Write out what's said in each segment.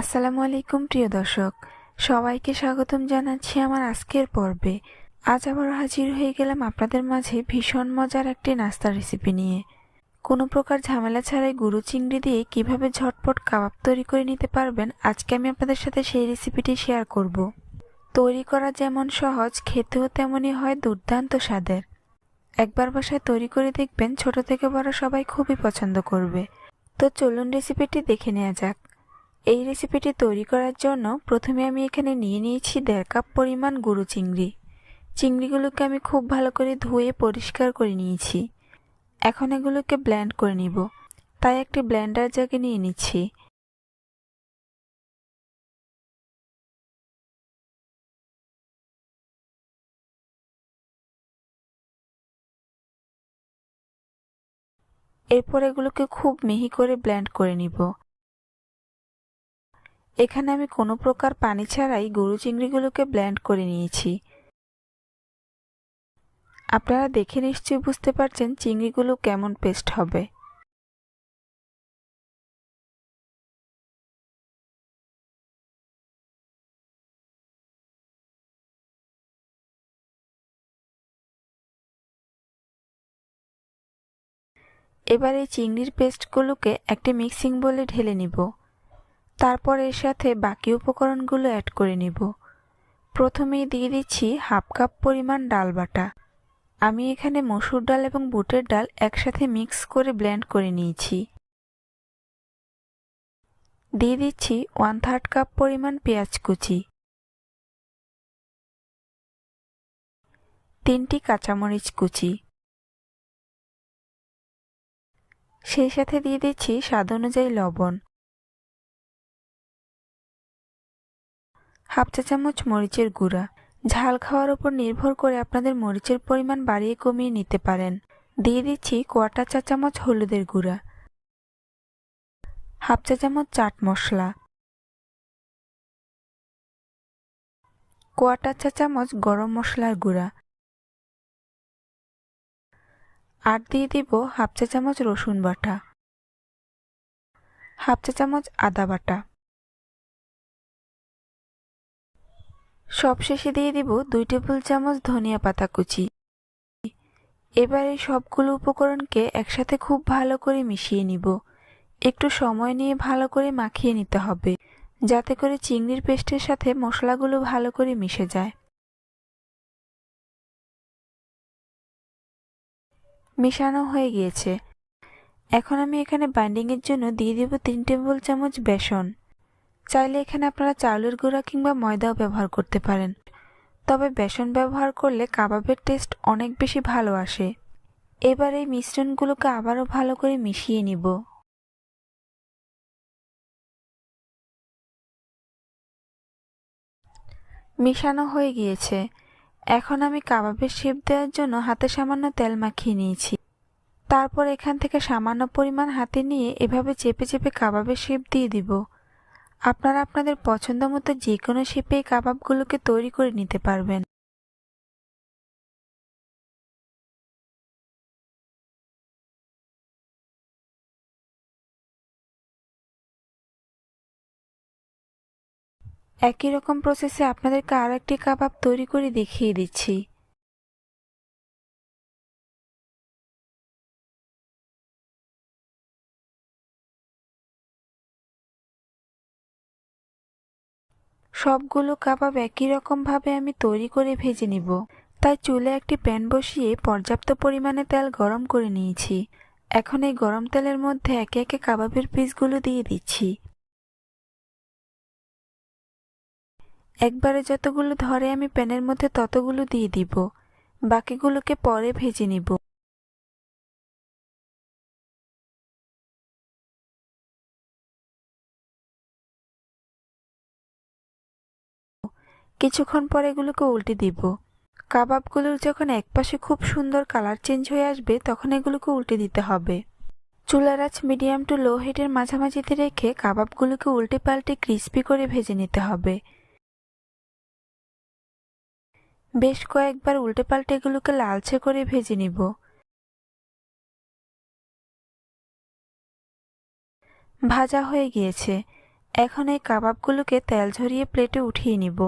আসসালামু আলাইকুম, প্রিয় দর্শক। সবাইকে স্বাগতম জানাচ্ছি আমার আজকের পর্বে। আজ আবার হাজির হয়ে গেলাম আপনাদের মাঝে ভীষণ মজার একটি নাস্তার রেসিপি নিয়ে। কোনো প্রকার ঝামেলা ছাড়াই গুরু চিংড়ি দিয়ে কীভাবে ঝটপট কাবাব তৈরি করে নিতে পারবেন, আজকে আমি আপনাদের সাথে সেই রেসিপিটি শেয়ার করব। তৈরি করা যেমন সহজ, খেতেও তেমনই হয় দুর্দান্ত স্বাদের। একবার বাসায় তৈরি করে দেখবেন ছোট থেকে বড় সবাই খুবই পছন্দ করবে। তো চলুন রেসিপিটি দেখে নেওয়া যাক। এই রেসিপিটি তৈরি করার জন্য প্রথমে আমি এখানে নিয়ে নিয়েছি দেড় কাপ পরিমাণ গুঁড়ো চিংড়ি। চিংড়িগুলোকে আমি খুব ভালো করে ধুয়ে পরিষ্কার করে নিয়েছি। এখন এগুলোকে ব্ল্যান্ড করে নিব। তাই একটি ব্ল্যান্ডার জাগে নিয়ে নিচ্ছি। এরপর এগুলোকে খুব মিহি করে ব্ল্যান্ড করে নিব। এখানে আমি কোনো প্রকার পানি ছাড়াই গরু চিংড়িগুলোকে ব্ল্যান্ড করে নিয়েছি। আপনারা দেখে নিশ্চয়ই বুঝতে পারছেন চিংড়িগুলো কেমন পেস্ট হবে। এবার এই চিংড়ির পেস্টগুলোকে একটি মিক্সিং বলে ঢেলে নিব। তারপর এর সাথে বাকি উপকরণগুলো অ্যাড করে নিব। প্রথমেই দিয়ে দিচ্ছি হাফ কাপ পরিমাণ ডাল বাটা। আমি এখানে মসুর ডাল এবং বুটের ডাল একসাথে মিক্স করে ব্লেন্ড করে নিয়েছি। দিয়ে দিচ্ছি ওয়ান থার্ড কাপ পরিমাণ পেঁয়াজ কুচি। তিনটি কাঁচামরিচ কুচি। সেই সাথে দিয়ে দিচ্ছি স্বাদ অনুযায়ী লবণ। হাফ চা চামচ মরিচের গুঁড়া। ঝাল খাওয়ার উপর নির্ভর করে আপনাদের মরিচের পরিমাণ বাড়িয়ে কমিয়ে নিতে পারেন। দিয়ে দিচ্ছি কোয়াটা চা চামচ হলুদের গুঁড়া। হাফ চা চামচ চাট মশলা। কোয়াটা চা চামচ গরম মশলার গুঁড়া। আর দিয়ে দিব হাফ চা চামচ রসুন বাটা, হাফ চা চামচ আদা বাটা। সবশেষে দিয়ে দিব দুই টেবিল চামচ ধনিয়া পাতা কুচি। এবার এই সবগুলো উপকরণকে একসাথে খুব ভালো করে মিশিয়ে নিব। একটু সময় নিয়ে ভালো করে মাখিয়ে নিতে হবে, যাতে করে চিংড়ির পেস্টের সাথে মশলাগুলো ভালো করে মিশে যায়। মিশানো হয়ে গিয়েছে। এখন আমি এখানে বাইন্ডিংয়ের জন্য দিয়ে দিব তিন টেবিল চামচ বেসন। চাইলে এখানে আপনারা চাউলের গুঁড়া কিংবা ময়দাও ব্যবহার করতে পারেন। তবে বেসন ব্যবহার করলে কাবাবের টেস্ট অনেক বেশি ভালো আসে। এবার এই মিশ্রণগুলোকে আবারও ভালো করে মিশিয়ে নিব। মিশানো হয়ে গিয়েছে। এখন আমি কাবাবের শেপ দেওয়ার জন্য হাতে সামান্য তেল মাখিয়ে নিয়েছি। তারপর এখান থেকে সামান্য পরিমাণ হাতে নিয়ে এভাবে চেপে চেপে কাবাবের শেপ দিয়ে দিব। আপনারা আপনাদের পছন্দ মতো যে কোনো শেপে কাবাবগুলোকে তৈরি করে নিতে পারবেন। একই রকম প্রসেসে আপনাদেরকে আরও একটি কাবাব তৈরি করে দেখিয়ে দিচ্ছি। সবগুলো কাবাব একই রকমভাবে আমি তৈরি করে ভেজে নিব। তাই চুলে একটি প্যান বসিয়ে পর্যাপ্ত পরিমাণে তেল গরম করে নিয়েছি। এখন এই গরম তেলের মধ্যে একে একে কাবাবের পিসগুলো দিয়ে দিচ্ছি। একবারে যতগুলো ধরে আমি প্যানের মধ্যে ততগুলো দিয়ে দিব। বাকিগুলোকে পরে ভেজে নিব। কিছুক্ষণ পর এগুলোকে উল্টে দিব। কাবাবগুলোর যখন একপাশে খুব সুন্দর কালার চেঞ্জ হয়ে আসবে, তখন এগুলোকে উল্টে দিতে হবে। চুলার আঁচ মিডিয়াম টু লো হিটের মাঝামাঝিতে রেখে কাবাবগুলোকে উল্টে পাল্টে ক্রিস্পি করে ভেজে নিতে হবে। বেশ কয়েকবার উল্টে পাল্টে এগুলোকে লালচে করে ভেজে নিব। ভাজা হয়ে গিয়েছে। এখন এই কাবাবগুলোকে তেল ঝরিয়ে প্লেটে উঠিয়ে নিব।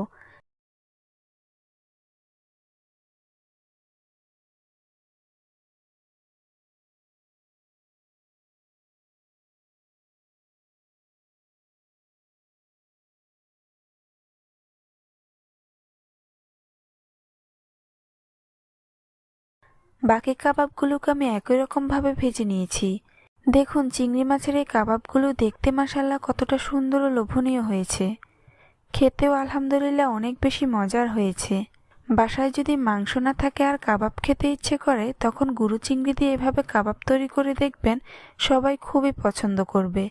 বাকি কাবাবগুলোকে আমি একই রকমভাবে ভেজে নিয়েছি। দেখুন, চিংড়ি মাছের এই কাবাবগুলো দেখতে মাসাল্লাহ কতটা সুন্দর ও লোভনীয় হয়েছে। খেতেও আলহামদুলিল্লাহ অনেক বেশি মজার হয়েছে। বাসায় যদি মাংস না থাকে আর কাবাব খেতে ইচ্ছে করে, তখন গুরু চিংড়ি দিয়ে এভাবে কাবাব তৈরি করে দেখবেন সবাই খুবই পছন্দ করবে।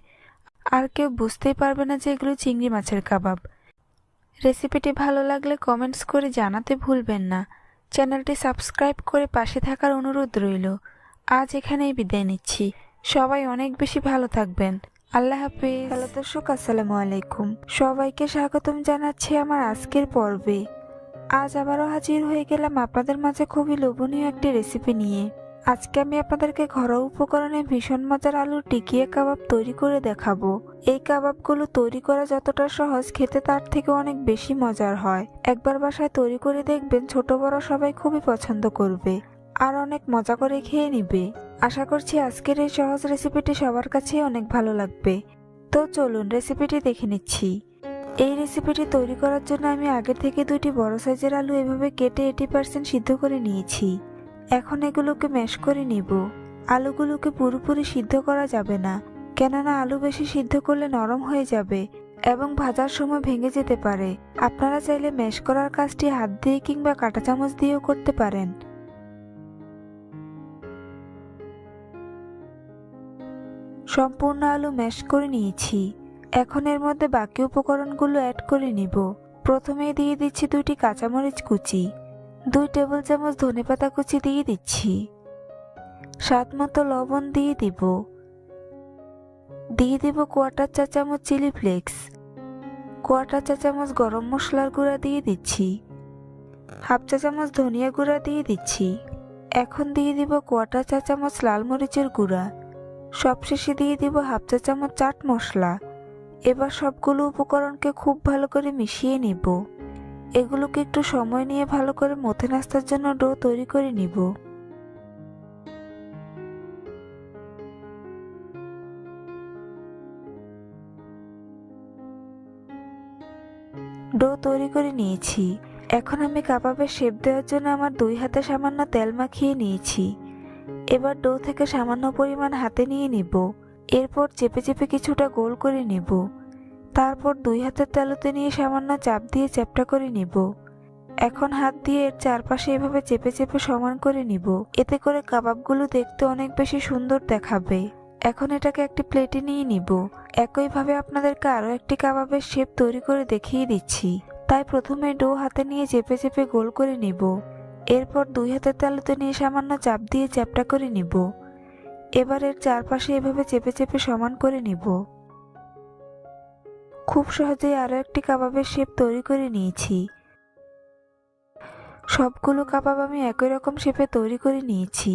আর কেউ বুঝতেই পারবে না যে এগুলো চিংড়ি মাছের কাবাব। রেসিপিটি ভালো লাগলে কমেন্টস করে জানাতে ভুলবেন না। চ্যানেলটি সাবস্ক্রাইব করে পাশে থাকার অনুরোধ রইল। আজ এখানেই বিদায় নিচ্ছি। সবাই অনেক বেশি ভালো থাকবেন। আল্লাহ হাফিজ। হ্যালো দর্শক আসসালামু আলাইকুম। সবাইকে স্বাগতম জানাচ্ছি আমার আজকের পর্বে। আজ আবারও হাজির হয়ে গেলাম আপনাদের মাঝে খুবই লোভনীয় একটি রেসিপি নিয়ে। আজকে আমি আপনাদেরকে ঘরোয়া উপকরণে ভীষণ মজার আলুর টিকিয়ে কাবাব তৈরি করে দেখাবো। এই কাবাবগুলো তৈরি করা যতটা সহজ, খেতে তার থেকে অনেক বেশি মজার হয়। একবার বাসায় তৈরি করে দেখবেন ছোট বড় সবাই খুবই পছন্দ করবে আর অনেক মজা করে খেয়ে নিবে। আশা করছি আজকের এই সহজ রেসিপিটি সবার কাছেই অনেক ভালো লাগবে। তো চলুন রেসিপিটি দেখে নিচ্ছি। এই রেসিপিটি তৈরি করার জন্য আমি আগের থেকে দুটি বড় সাইজের আলু এভাবে কেটে এইটি পার্সেন্ট সিদ্ধ করে নিয়েছি। এখন এগুলোকে ম্যাশ করে নিব। আলুগুলোকে পুরোপুরি সিদ্ধ করা যাবে না, কেননা আলু বেশি সিদ্ধ করলে নরম হয়ে যাবে এবং ভাজার সময় ভেঙে যেতে পারে। আপনারা চাইলে ম্যাশ করার কাজটি হাত দিয়ে কিংবা কাঁটা চামচ দিয়েও করতে পারেন। সম্পূর্ণ আলু ম্যাশ করে নিয়েছি। এখন এর মধ্যে বাকি উপকরণগুলো অ্যাড করে নিব। প্রথমে দিয়ে দিচ্ছি দুটি কাঁচামরিচ কুচি। দুই টেবিল চামচ ধনেপাতা কুচি দিয়ে দিচ্ছি। স্বাদ মতো লবণ দিয়ে দিব। দিয়ে দিব কোয়াটার চা চামচ চিলি ফ্লেক্স। কোয়াটার চা চামচ গরম মশলার গুঁড়া দিয়ে দিচ্ছি। হাফ চা চামচ ধনিয়া গুঁড়া দিয়ে দিচ্ছি। এখন দিয়ে দিব কোয়াটার চা চামচ লাল মরিচের গুঁড়া। সবশেষে দিয়ে দিব হাফ চা চামচ চাট মশলা। এবার সবগুলো উপকরণকে খুব ভালো করে মিশিয়ে নিব। এগুলোকে একটু সময় নিয়ে ভালো করে মথে নাস্তার জন্য ডো তৈরি করে নিব। ডো তৈরি করে নিয়েছি। এখন আমি কাবাবের শেপ দেওয়ার জন্য আমার দুই হাতে সামান্য তেল মাখিয়ে নিয়েছি। এবার ডো থেকে সামান্য পরিমাণ হাতে নিয়ে নিব। এরপর চেপে চেপে কিছুটা গোল করে নিব। তারপর দুই হাতের তালুতে নিয়ে সামান্য চাপ দিয়ে চ্যাপটা করে নিব। এখন হাত দিয়ে এর চারপাশে এভাবে চেপে চেপে সমান করে নিব। এতে করে কাবাবগুলো দেখতে অনেক বেশি সুন্দর দেখাবে। এখন এটাকে একটি প্লেটে নিয়ে নিব। একইভাবে আপনাদেরকে আরও একটি কাবাবের শেপ তৈরি করে দেখিয়ে দিচ্ছি। তাই প্রথমে ডো হাতে নিয়ে চেপে চেপে গোল করে নিব। এরপর দুই হাতের তালুতে নিয়ে সামান্য চাপ দিয়ে চ্যাপটা করে নিব। এবার এর চারপাশে এভাবে চেপে চেপে সমান করে নিব। খুব সহজেই আরও একটি কাবাবের শেপ তৈরি করে নিয়েছি। সবগুলো কাবাব আমি একই রকম শেপে তৈরি করে নিয়েছি।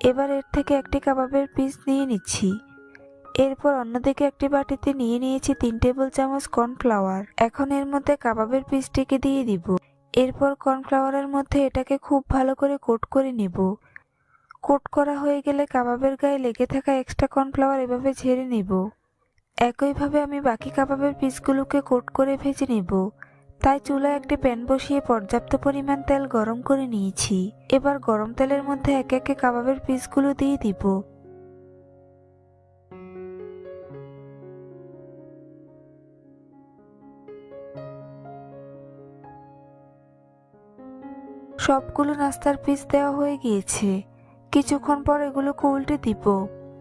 এবার এর থেকে একটি কাবাবের পিস নিয়ে নিচ্ছি। এরপর অন্যদিকে একটি বাটিতে নিয়ে নিয়েছি তিন টেবিল চামচ কর্নফ্লাওয়ার। এখন এর মধ্যে কাবাবের পিসটিকে দিয়ে দিব। এরপর কর্নফ্লাওয়ারের মধ্যে এটাকে খুব ভালো করে কোট করে নিব। কোট করা হয়ে গেলে কাবাবের গায়ে লেগে থাকা এক্সট্রা কর্নফ্লাওয়ার এভাবে ঝেড়ে নিব। একইভাবে আমি বাকি কাবাবের পিসগুলোকে কোট করে ভেজে নেব। তাই চুলায় একটি প্যান বসিয়ে পর্যাপ্ত পরিমাণ তেল গরম করে নিয়েছি। এবার গরম তেলের মধ্যে একে একে কাবাবের পিসগুলো দিয়ে দিব। সবগুলো নাস্তার পিস দেওয়া হয়ে গিয়েছে। কিছুক্ষণ পর এগুলোকে উল্টে দিব।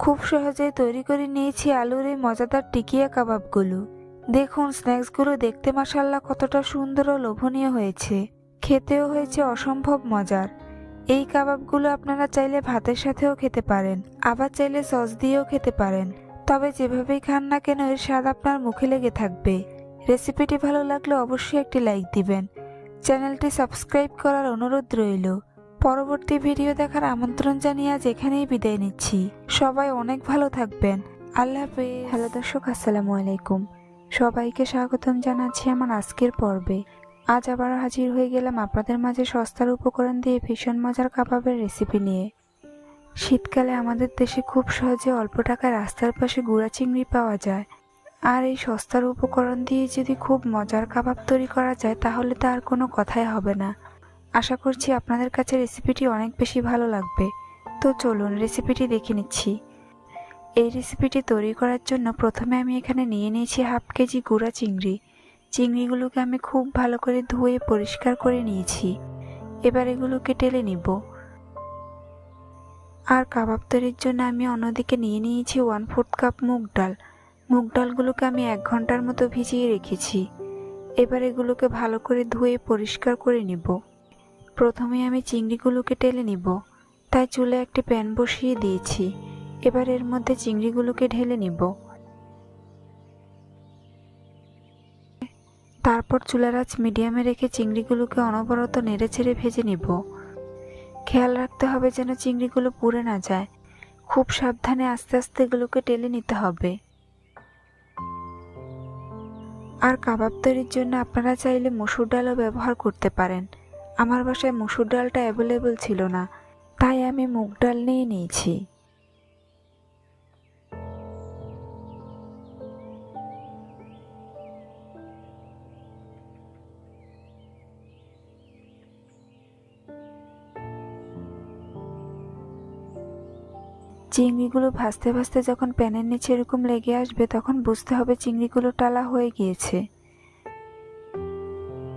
খুব সহজেই তৈরি করে নিয়েছি আলুর এই মজাদার টিকিয়া কাবাবগুলো। দেখুন, স্ন্যাক্সগুলো দেখতে মাসাল্লাহ কতটা সুন্দর ও লোভনীয় হয়েছে। খেতেও হয়েছে অসম্ভব মজার। এই কাবাবগুলো আপনারা চাইলে ভাতের সাথেও খেতে পারেন, আবার চাইলে সস দিয়েও খেতে পারেন। তবে যেভাবেই খান না কেন, এর স্বাদ আপনার মুখে লেগে থাকবে। রেসিপিটি ভালো লাগলে অবশ্যই একটি লাইক দিবেন। চ্যানেলটি সাবস্ক্রাইব করার অনুরোধ রইল। পরবর্তী ভিডিও দেখার আমন্ত্রণ জানিয়ে আজ এখানেই বিদায় নিচ্ছি। সবাই অনেক ভালো থাকবেন। আল্লাহ হাফেজ। হ্যালো দর্শক, আসসালামু আলাইকুম। সবাইকে স্বাগতম জানাচ্ছি আমার আজকের পর্বে। আজ আবার হাজির হয়ে গেলাম আপনাদের মাঝে সস্তার উপকরণ দিয়ে ভীষণ মজার কাবাবের রেসিপি নিয়ে। শীতকালে আমাদের দেশে খুব সহজে অল্প টাকায় রাস্তার পাশে গুঁড়া চিংড়ি পাওয়া যায়। আর এই সস্তার উপকরণ দিয়ে যদি খুব মজার কাবাব তৈরি করা যায়, তাহলে তো আর কোনো কথাই হবে না। আশা করছি আপনাদের কাছে রেসিপিটি অনেক বেশি ভালো লাগবে। তো চলুন রেসিপিটি দেখে নিচ্ছি। এই রেসিপিটি তৈরি করার জন্য প্রথমে আমি এখানে নিয়ে নিয়েছি হাফ কেজি গুঁড়া চিংড়ি। চিংড়িগুলোকে আমি খুব ভালো করে ধুয়ে পরিষ্কার করে নিয়েছি। এবার এগুলোকে টেলে নিব। আর কাবাব তৈরির জন্য আমি অন্যদিকে নিয়ে নিয়েছি ওয়ান ফোর্থ কাপ মুগ ডাল। মুগ ডালগুলোকে আমি এক ঘণ্টার মতো ভিজিয়ে রেখেছি। এবার এগুলোকে ভালো করে ধুয়ে পরিষ্কার করে নিব। প্রথমে আমি চিংড়িগুলোকে টেলে নিব। তাই চুলে একটি প্যান বসিয়ে দিয়েছি। এবার এর মধ্যে চিংড়িগুলোকে ঢেলে নিব। তারপর চুলার আঁচ মিডিয়ামে রেখে চিংড়িগুলোকে অনবরত নেড়ে ছেড়ে ভেজে নিব। খেয়াল রাখতে হবে যেন চিংড়িগুলো পুড়ে না যায়। খুব সাবধানে আস্তে আস্তে এগুলোকে টেলে নিতে হবে। আর কাবাব তৈরির জন্য আপনারা চাইলে মসুর ডালও ব্যবহার করতে পারেন। আমার বাসায় মুসুর ডালটা অ্যাভেলেবল ছিল না, তাই আমি মুগ ডাল নিয়ে নিয়েছি। চিংড়িগুলো ভাজতে ভাজতে যখন প্যানের নিচে এরকম লেগে আসবে, তখন বুঝতে হবে চিংড়িগুলো টালা হয়ে গিয়েছে।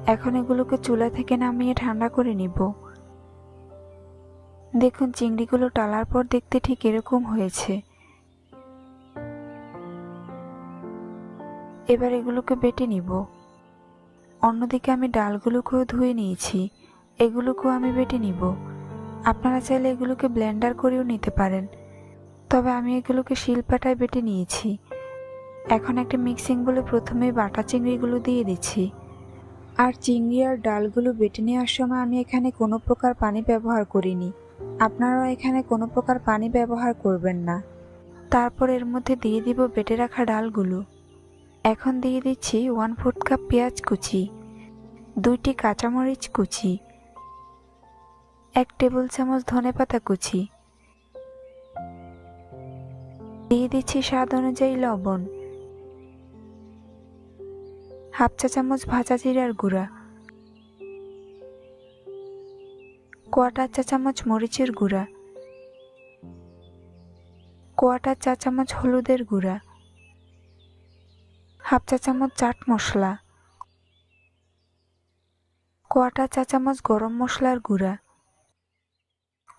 এখন এগুলোকে চুলা থেকে নামিয়ে ঠান্ডা করে নিব। দেখুন, চিংড়িগুলো টালার পর দেখতে ঠিক এরকম হয়েছে। এবার এগুলোকে বেটে নিব। অন্যদিকে আমি ডালগুলোকেও ধুয়ে নিয়েছি। এগুলোকেও আমি বেটে নিব। আপনারা চাইলে এগুলোকে ব্লেন্ডার করেও নিতে পারেন। তবে আমি এগুলোকে শিলপাটায় বেটে নিয়েছি। এখন একটা মিক্সিং বলে প্রথমে বাটা চিংড়িগুলো দিয়ে দিচ্ছি। আর চিংড়ি আর ডালগুলো বেটে নেওয়ার সময় আমি এখানে কোনো প্রকার পানি ব্যবহার করিনি। আপনারাও এখানে কোনো প্রকার পানি ব্যবহার করবেন না। তারপর এর মধ্যে দিয়ে দিব বেটে রাখা ডালগুলো। এখন দিয়ে দিচ্ছি ওয়ান ফোর্থ কাপ পেঁয়াজ কুচি, দুইটি কাঁচামরিচ কুচি, এক টেবিল চামচ ধনেপাতা কুচি। দিয়ে দিচ্ছি স্বাদ অনুযায়ী লবণ। হাফ চা চামচ ভাজা জিরার গুঁড়া, কোয়াটার চা চামচ মরিচের গুঁড়া, কোয়াটার চা চামচ হলুদের গুঁড়া, হাফ চা চামচ চাট মশলা কোয়াটা চা চামচ গরম মশলার গুঁড়া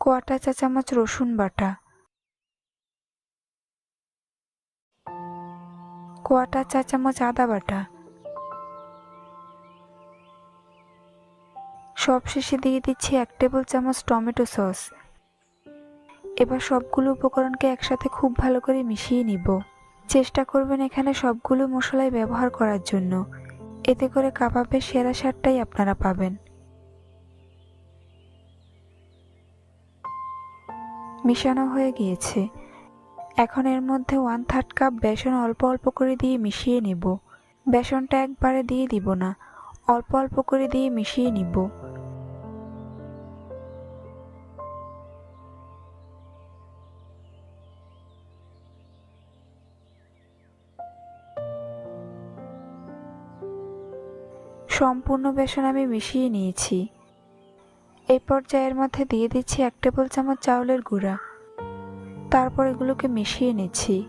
কোয়াটা চা চামচ রসুন বাটা কোয়াটা চা চামচ আদা বাটা সবশেষে দিয়ে দিচ্ছি এক টেবিল চামচ টমেটো সস। এবার সবগুলো উপকরণকে একসাথে খুব ভালো করে মিশিয়ে নিব। চেষ্টা করবেন এখানে সবগুলো মশলাই ব্যবহার করার জন্য। এতে করে কাবাবের সেরা স্বাদটাই আপনারা পাবেন। মিশানো হয়ে গিয়েছে। এখন এর মধ্যে ওয়ান থার্ড কাপ বেসন অল্প অল্প করে দিয়ে মিশিয়ে নেব। বেসনটা একবারে দিয়ে দিব না। অল্প অল্প করে দিয়ে মিশিয়ে নিব। সম্পূর্ণ বেসন আমি মিশিয়ে নিয়েছি। এই পর্যায়ের মধ্যে দিয়ে দিচ্ছি এক টেবিল চামচ চাউলের গুঁড়া। তারপর এগুলোকে মিশিয়ে নিচ্ছি।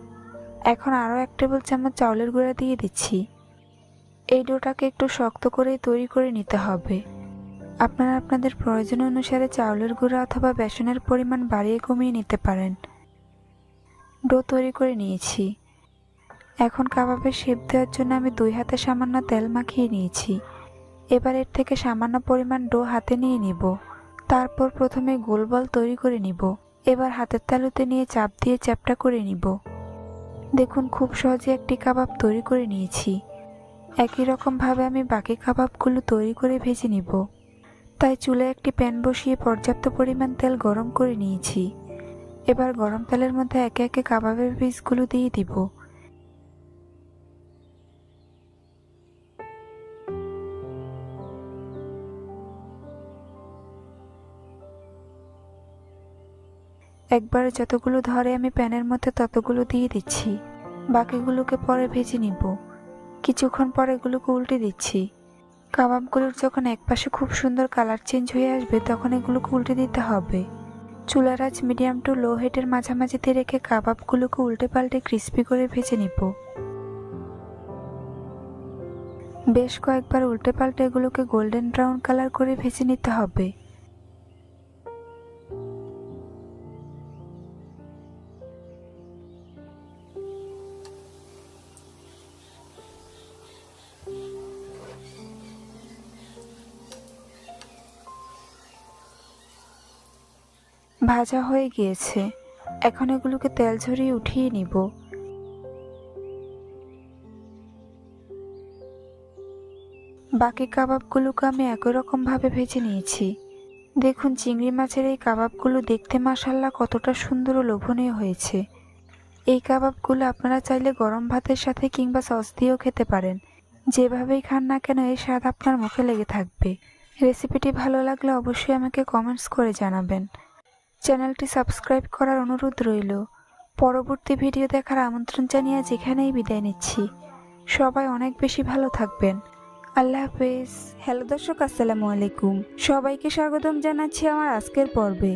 এখন আরও এক টেবিল চামচ চাউলের গুঁড়া দিয়ে দিচ্ছি। এই ডোটাকে একটু শক্ত করেই তৈরি করে নিতে হবে। আপনারা আপনাদের প্রয়োজন অনুসারে চাউলের গুঁড়া অথবা বেসনের পরিমাণ বাড়িয়ে কমিয়ে নিতে পারেন। ডো তৈরি করে নিয়েছি। এখন কাবাবের শেপ দেওয়ার জন্য আমি দুই হাতে সামান্য তেল মাখিয়ে নিয়েছি। এবার এর থেকে সামান্য পরিমাণ ডো হাতে নিয়ে নিব। তারপর প্রথমে গোল বল তৈরি করে নিব। এবার হাতের তালুতে নিয়ে চাপ দিয়ে চ্যাপটা করে নিব। দেখুন, খুব সহজে একটি কাবাব তৈরি করে নিয়েছি। একই রকমভাবে আমি বাকি কাবাবগুলো তৈরি করে ভেজে নিব। তাই চুলে একটি প্যান বসিয়ে পর্যাপ্ত পরিমাণ তেল গরম করে নিয়েছি। এবার গরম তেলের মধ্যে একে একে কাবাবের পিসগুলো দিয়ে দিব। একবারে যতগুলো ধরে আমি প্যানের মধ্যে ততগুলো দিয়ে দিচ্ছি। বাকিগুলোকে পরে ভেজে নিব। কিছুক্ষণ পর এগুলোকে উল্টে দিচ্ছি। কাবাবগুলোর যখন একপাশে খুব সুন্দর কালার চেঞ্জ হয়ে আসবে, তখন এগুলোকে উল্টে দিতে হবে। চুলার আঁচ মিডিয়াম টু লো হেটের মাঝামাঝিতে রেখে কাবাবগুলোকে উল্টে পাল্টে ক্রিস্পি করে ভেজে নিব। বেশ কয়েকবার উল্টে পাল্টে এগুলোকে গোল্ডেন ব্রাউন কালার করে ভেজে নিতে হবে। ভাজা হয়ে গিয়েছে। এখন এগুলোকে তেল ঝরিয়ে উঠিয়ে নিব। বাকি কাবাবগুলোকে আমি একই রকমভাবে ভেজে নিয়েছি। দেখুন, চিংড়ি মাছের এই কাবাবগুলো দেখতে মাসাল্লা কতটা সুন্দর ও লোভনীয় হয়েছে। এই কাবাবগুলো আপনারা চাইলে গরম ভাতের সাথে কিংবা সস দিয়েও খেতে পারেন। যেভাবেই খান না কেন এই স্বাদ আপনার মুখে লেগে থাকবে। রেসিপিটি ভালো লাগলে অবশ্যই আমাকে কমেন্টস করে জানাবেন। চ্যানেলটি সাবস্ক্রাইব করার অনুরোধ রইল। পরবর্তী ভিডিও দেখার আমন্ত্রণ জানিয়ে যেখানেই বিদায় নিচ্ছি। সবাই অনেক বেশি ভালো থাকবেন। আল্লাহ হাফেজ। হ্যালো দর্শক, আসসালামু আলাইকুম। সবাইকে স্বাগতম জানাচ্ছি আমার আজকের পর্বে।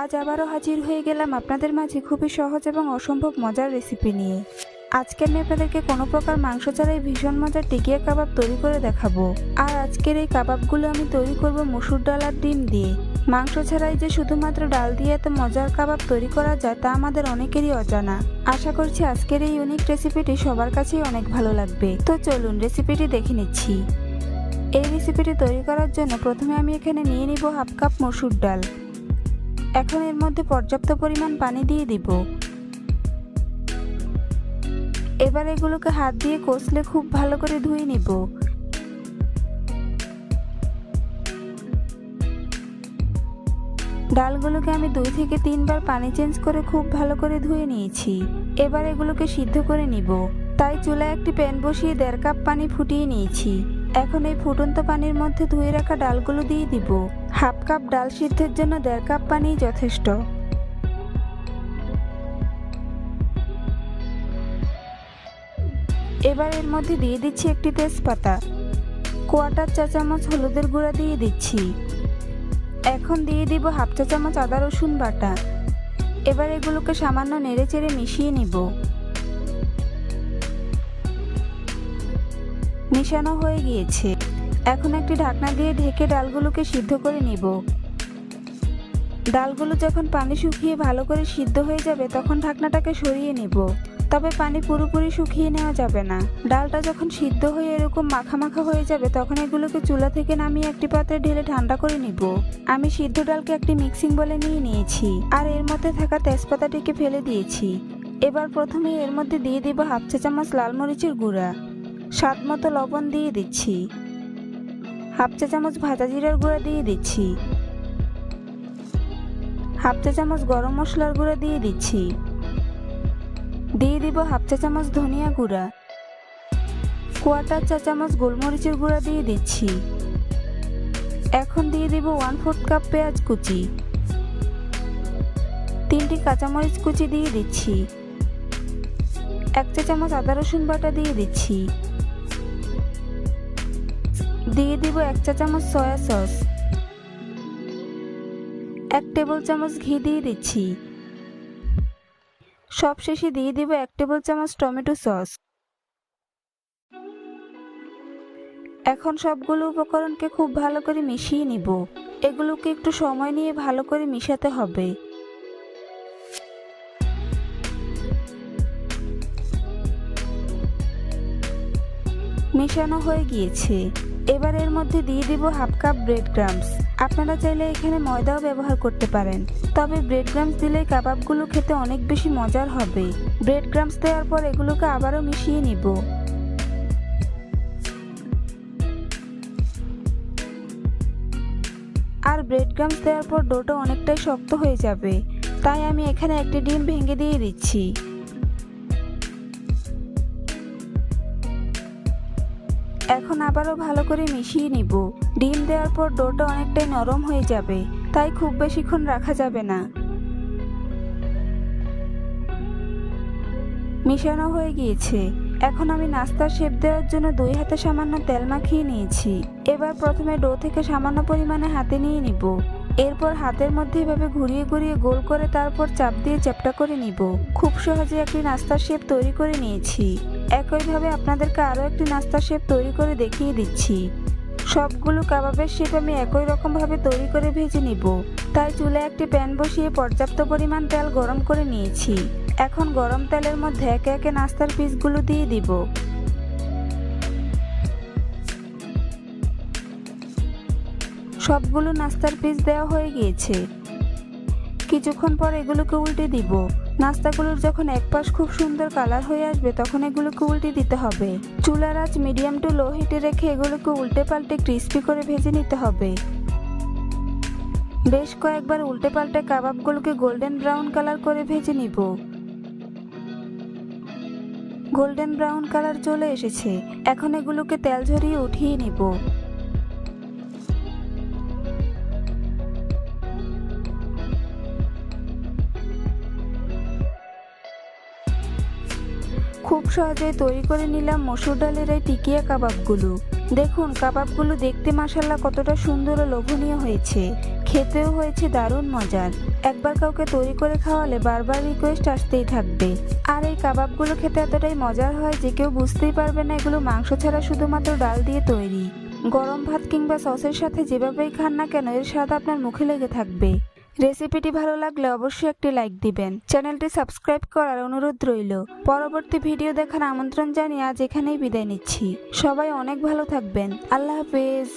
আজ আবারও হাজির হয়ে গেলাম আপনাদের মাঝে খুবই সহজ এবং অসম্ভব মজার রেসিপি নিয়ে। আজকে আমি আপনাদেরকে কোনো প্রকার মাংস ছাড়াই ভীষণ মজার টিকিয়া কাবাব তৈরি করে দেখাবো। আর আজকের এই কাবাবগুলো আমি তৈরি করব মসুর ডাল আর ডিম দিয়ে। মাংস ছাড়াই যে শুধুমাত্র ডাল দিয়ে এত মজার কাবাব তৈরি করা যায় তা আমাদের অনেকেরই অজানা। আশা করছি আজকের এই ইউনিক রেসিপিটি সবার কাছেই অনেক ভালো লাগবে। তো চলুন রেসিপিটি দেখে নিচ্ছি। এই রেসিপিটি তৈরি করার জন্য প্রথমে আমি এখানে নিয়ে নিব হাফ কাপ মসুর ডাল। এখন এর মধ্যে পর্যাপ্ত পরিমাণ পানি দিয়ে দিব। এবার এগুলোকে হাত দিয়ে কষলে খুব ভালো করে ধুয়ে নিব। ডালগুলোকে আমি দুই থেকে তিনবার পানি চেঞ্জ করে খুব ভালো করে ধুয়ে নিয়েছি। এবার এগুলোকে সিদ্ধ করে নিব। তাই চুলায় একটি প্যান বসিয়ে দেড় কাপ পানি ফুটিয়ে নিয়েছি। এখন এই ফুটন্ত পানির মধ্যে ধুয়ে রাখা ডালগুলো দিয়ে দিব। হাফ কাপ ডাল সিদ্ধের জন্য দেড় কাপ পানি যথেষ্ট। এবার এর মধ্যে দিয়ে দিচ্ছি একটি তেজপাতা। কোয়াটার চা চামচ হলুদের গুঁড়া দিয়ে দিচ্ছি। এখন দিয়ে দিব হাফ চা চামচ আদা রসুন বাটা। এবার এগুলোকে সামান্য নেড়ে চেড়ে মিশিয়ে নিব। মিশানো হয়ে গিয়েছে। এখন একটি ঢাকনা দিয়ে ঢেকে ডালগুলোকে সিদ্ধ করে নিব। ডালগুলো যখন পানি শুকিয়ে ভালো করে সিদ্ধ হয়ে যাবে, তখন ঢাকনাটাকে সরিয়ে নিব। তবে পানি পুরোপুরি শুকিয়ে নেওয়া যাবে না। ডালটা যখন সিদ্ধ হয়ে এরকম মাখা মাখা হয়ে যাবে, তখন এগুলোকে চুলা থেকে নামিয়ে একটি পাত্রে ঢেলে ঠান্ডা করে নিব। আমি সিদ্ধ ডালকে একটি মিক্সিং বলে নিয়ে নিয়েছি, আর এর মধ্যে থাকা তেজপাতাটিকে ফেলে দিয়েছি। এবার প্রথমে এর মধ্যে দিয়ে দিব হাফ চা চামচ লাল মরিচের গুঁড়া। স্বাদ মতো লবণ দিয়ে দিচ্ছি। হাফ চা চামচ ভাজা জিরার গুঁড়া দিয়ে দিচ্ছি। হাফ চা চামচ গরম মশলার গুঁড়া দিয়ে দিচ্ছি। দিয়ে দিব হাফ চা চামচ ধনিয়া গুঁড়া। কোয়াটার চা চামচ গোলমরিচের গুঁড়া দিয়ে দিচ্ছি। এখন দিয়ে দিব ওয়ান ফোর্থ কাপ পেঁয়াজ কুচি। তিনটি কাঁচামরিচ কুচি দিয়ে দিচ্ছি। এক চা চামচ আদা রসুন বাটা দিয়ে দিচ্ছি। দিয়ে দিব এক চা চামচ সয়া সস। এক টেবিল চামচ ঘি দিয়ে দিচ্ছি। সবশেষে দিয়ে দেব এক টেবিল চামচ টমেটো সস। এখন সবগুলো উপকরণকে খুব ভালো করে মিশিয়ে নিব। এগুলোকে একটু সময় নিয়ে ভালো করে মিশাতে হবে। মেশানো হয়ে গিয়েছে। এবার এর মধ্যে দিয়ে দিব হাফ কাপ ব্রেড ক্রামস আপনারা চাইলে এখানে ময়দাও ব্যবহার করতে পারেন। তবে ব্রেড ক্রামস দিলে কাবাবগুলো খেতে অনেক বেশি মজার হবে। ব্রেড ক্রামস দেওয়ার পর এগুলোকে আবারও মিশিয়ে নিব। আর ব্রেড ক্রামস দেওয়ার পর ডোটা অনেকটাই শক্ত হয়ে যাবে। তাই আমি এখানে একটি ডিম ভেঙে দিয়ে দিচ্ছি। এখন আবারও ভালো করে মিশিয়ে নিব। ডিম দেওয়ার পর ডোটা অনেকটাই নরম হয়ে যাবে, তাই খুব বেশিক্ষণ রাখা যাবে না। মিশানো হয়ে গিয়েছে। এখন আমি নাস্তার শেপ দেওয়ার জন্য দুই হাতে সামান্য তেল মাখিয়ে নিয়েছি। এবার প্রথমে ডো থেকে সামান্য পরিমাণে হাতে নিয়ে নিব। এরপর হাতের মধ্যে এভাবে ঘুরিয়ে ঘুরিয়ে গোল করে তারপর চাপ দিয়ে চ্যাপটা করে নিব। খুব সহজে একটি নাস্তার শেপ তৈরি করে নিয়েছি। একইভাবে আপনাদেরকে আরও একটি নাস্তার শেপ তৈরি করে দেখিয়ে দিচ্ছি। সবগুলো কাবাবের শেপ আমি একই রকমভাবে তৈরি করে ভেজে নিব। তাই চুলে একটি প্যান বসিয়ে পর্যাপ্ত পরিমাণ তেল গরম করে নিয়েছি। এখন গরম তেলের মধ্যে একে একে নাস্তার পিসগুলো দিয়ে দিব। সবগুলো নাস্তার পিস দেওয়া হয়ে গিয়েছে। কিছুক্ষণ পর এগুলোকে উল্টে দিব। নাস্তাগুলোর যখন এক পাশ খুব সুন্দর কালার হয়ে আসবে, তখন এগুলোকে উল্টে দিতে হবে। চুলার আঁচ মিডিয়াম টু লো হিটে রেখে এগুলোকে উল্টে পাল্টে ক্রিস্পি করে ভেজে নিতে হবে। বেশ কয়েকবার উল্টে পাল্টে কাবাবগুলোকে গোল্ডেন ব্রাউন কালার করে ভেজে নিব। গোল্ডেন ব্রাউন কালার চলে এসেছে। এখন এগুলোকে তেল ঝরিয়ে উঠিয়ে নিব। খুব সহজেই তৈরি করে নিলাম মসুর ডালের এই টিকিয়া কাবাবগুলো। দেখুন, কাবাবগুলো দেখতে মাসাল্লাহ কতটা সুন্দর ও লোভনীয় হয়েছে। খেতেও হয়েছে দারুণ মজার। একবার কাউকে তৈরি করে খাওয়ালে বারবার রিকোয়েস্ট আসতেই থাকবে। আর এই কাবাবগুলো খেতে এতটাই মজার হয় যে কেউ বুঝতেই পারবে না এগুলো মাংস ছাড়া শুধুমাত্র ডাল দিয়ে তৈরি। গরম ভাত কিংবা সসের সাথে যেভাবেই খান না কেন, এর স্বাদ আপনার মুখে লেগে থাকবে। রেসিপিটি ভালো লাগলে অবশ্যই একটি লাইক দিবেন। চ্যানেলটি সাবস্ক্রাইব করার অনুরোধ রইল। পরবর্তী ভিডিও দেখার আমন্ত্রণ জানিয়ে আজ এখানেই বিদায় নিচ্ছি। সবাই অনেক ভালো থাকবেন। আল্লাহ হাফেজ।